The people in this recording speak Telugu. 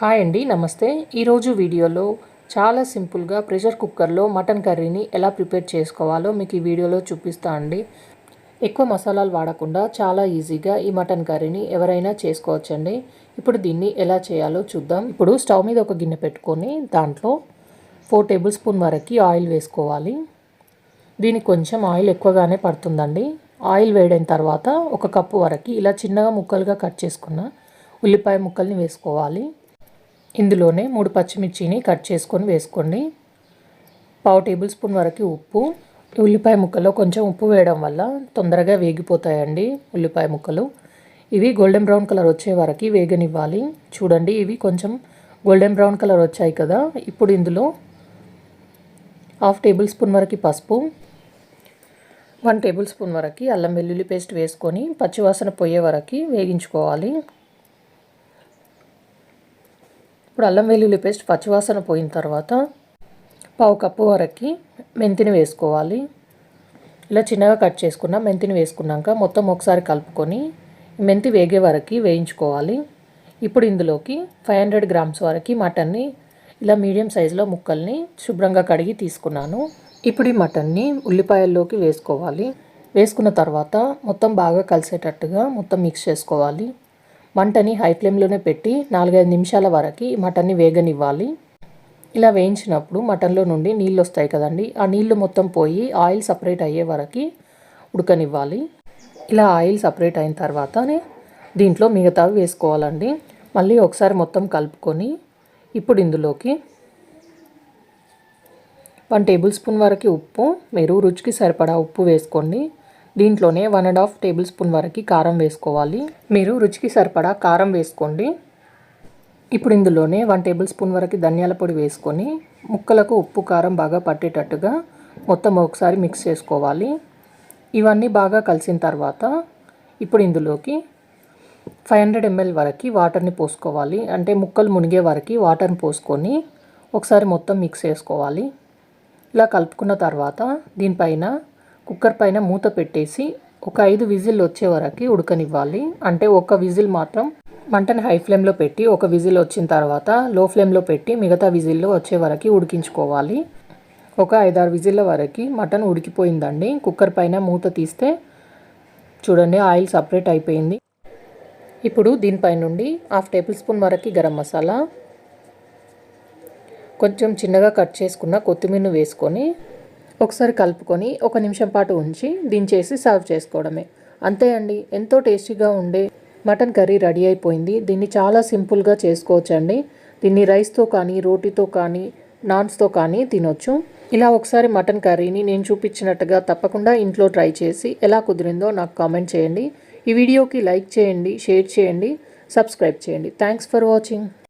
హాయ్ అండి నమస్తే. ఈరోజు వీడియోలో చాలా సింపుల్గా ప్రెషర్ కుక్కర్లో మటన్ కర్రీని ఎలా ప్రిపేర్ చేసుకోవాలో మీకు ఈ వీడియోలో చూపిస్తా అండి. ఎక్కువ మసాలాలు వాడకుండా చాలా ఈజీగా ఈ మటన్ కర్రీని ఎవరైనా చేసుకోవచ్చండి. ఇప్పుడు దీన్ని ఎలా చేయాలో చూద్దాం. ఇప్పుడు స్టవ్ మీద ఒక గిన్నె పెట్టుకొని దాంట్లో ఫోర్ టేబుల్ స్పూన్ వరకు ఆయిల్ వేసుకోవాలి. దీనికి కొంచెం ఆయిల్ ఎక్కువగానే పడుతుందండి. ఆయిల్ వేడైన తర్వాత ఒక కప్పు వరకు ఇలా చిన్నగా ముక్కలుగా కట్ చేసుకున్న ఉల్లిపాయ ముక్కల్ని వేసుకోవాలి. ఇందులోనే మూడు పచ్చిమిర్చిని కట్ చేసుకొని వేసుకోండి. పావు టేబుల్ స్పూన్ వరకు ఉప్పు. ఉల్లిపాయ ముక్కలో కొంచెం ఉప్పు వేయడం వల్ల తొందరగా వేగిపోతాయండి ఉల్లిపాయ ముక్కలు. ఇవి గోల్డెన్ బ్రౌన్ కలర్ వచ్చే వరకు వేగనివ్వాలి. చూడండి ఇవి కొంచెం గోల్డెన్ బ్రౌన్ కలర్ వచ్చాయి కదా. ఇప్పుడు ఇందులో హాఫ్ టేబుల్ స్పూన్ వరకు పసుపు వన్ టేబుల్ స్పూన్ వరకు అల్లం వెల్లుల్లి పేస్ట్ వేసుకొని పచ్చివాసన పోయే వరకు వేగించుకోవాలి. ఇప్పుడు అల్లం వెల్లుల్లి పేస్ట్ పచ్చివాసన పోయిన తర్వాత పావు కప్పు వరకు మెంతిని వేసుకోవాలి. ఇలా చిన్నగా కట్ చేసుకున్న మెంతిని వేసుకున్నాక మొత్తం ఒకసారి కలుపుకొని మెంతి వేగే వరకు వేయించుకోవాలి. ఇప్పుడు ఇందులోకి ఫైవ్ హండ్రెడ్ గ్రామ్స్ వరకు మటన్ని ఇలా మీడియం సైజులో ముక్కల్ని శుభ్రంగా కడిగి తీసుకున్నాను. ఇప్పుడు ఈ మటన్ని ఉల్లిపాయల్లోకి వేసుకోవాలి. వేసుకున్న తర్వాత మొత్తం బాగా కలిసేటట్టుగా మొత్తం మిక్స్ చేసుకోవాలి. మంటని హై ఫ్లేమ్లోనే పెట్టి నాలుగైదు నిమిషాల వరకు మటన్ని వేగనివ్వాలి. ఇలా వేయించినప్పుడు మటన్లో నుండి నీళ్ళు వస్తాయి కదండి ఆ నీళ్ళు మొత్తం పోయి ఆయిల్ సపరేట్ అయ్యే వరకు ఉడకనివ్వాలి. ఇలా ఆయిల్ సపరేట్ అయిన తర్వాతనే దీంట్లో మిగతావి వేసుకోవాలండి. మళ్ళీ ఒకసారి మొత్తం కలుపుకొని ఇప్పుడు ఇందులోకి వన్ టేబుల్ స్పూన్ వరకు ఉప్పు మీరు రుచికి సరిపడా ఉప్పు వేసుకోండి. దీంట్లోనే one and half tablespoon వరకు కారం వేసుకోవాలి. మీరు రుచికి సరిపడా కారం వేసుకోండి. ఇప్పుడు ఇందులోనే వన్ టేబుల్ స్పూన్ వరకు ధనియాల పొడి వేసుకొని ముక్కలకు ఉప్పు కారం బాగా పట్టేటట్టుగా మొత్తం ఒకసారి మిక్స్ చేసుకోవాలి. ఇవన్నీ బాగా కలిసిన తర్వాత ఇప్పుడు ఇందులోకి ఫైవ్ హండ్రెడ్ ఎంఎల్ వరకు వాటర్ని పోసుకోవాలి. అంటే ముక్కలు మునిగే వరకు వాటర్ని పోసుకొని ఒకసారి మొత్తం మిక్స్ చేసుకోవాలి. ఇలా కలుపుకున్న తర్వాత దీనిపైన కుక్కర్ పైన మూత పెట్టేసి ఒక ఐదు విజిల్ వచ్చే వరకు ఉడకనివ్వాలి. అంటే ఒక విజిల్ మాత్రం మంటని హై ఫ్లేమ్లో పెట్టి ఒక విజిల్ వచ్చిన తర్వాత లో ఫ్లేమ్లో పెట్టి మిగతా విజిల్లో వచ్చే వరకు ఉడికించుకోవాలి. ఒక ఐదారు విజిల్ల వరకు మటన్ ఉడికిపోయిందండి. కుక్కర్ పైన మూత తీస్తే చూడండి ఆయిల్ సపరేట్ అయిపోయింది. ఇప్పుడు దీనిపై నుండి హాఫ్ టేబుల్ స్పూన్ వరకు గరం మసాలా కొంచెం చిన్నగా కట్ చేసుకున్న కొత్తిమీరను వేసుకొని ఒకసారి కలుపుకొని ఒక నిమిషం పాటు ఉంచి దించేసి సర్వ్ చేసుకోవడమే. అంతే అండి. ఎంతో టేస్టీగా ఉండే మటన్ కర్రీ రెడీ అయిపోయింది. దీన్ని చాలా సింపుల్గా చేసుకోవచ్చండి. దీన్ని రైస్తో కానీ రోటీతో కానీ నాన్స్తో కానీ తినొచ్చు. ఇలా ఒకసారి మటన్ కర్రీని నేను చూపించినట్టుగా తప్పకుండా ఇంట్లో ట్రై చేసి ఎలా కుదిరిందో నాకు కామెంట్ చేయండి. ఈ వీడియోకి లైక్ చేయండి షేర్ చేయండి సబ్స్క్రైబ్ చేయండి. Thanks for watching.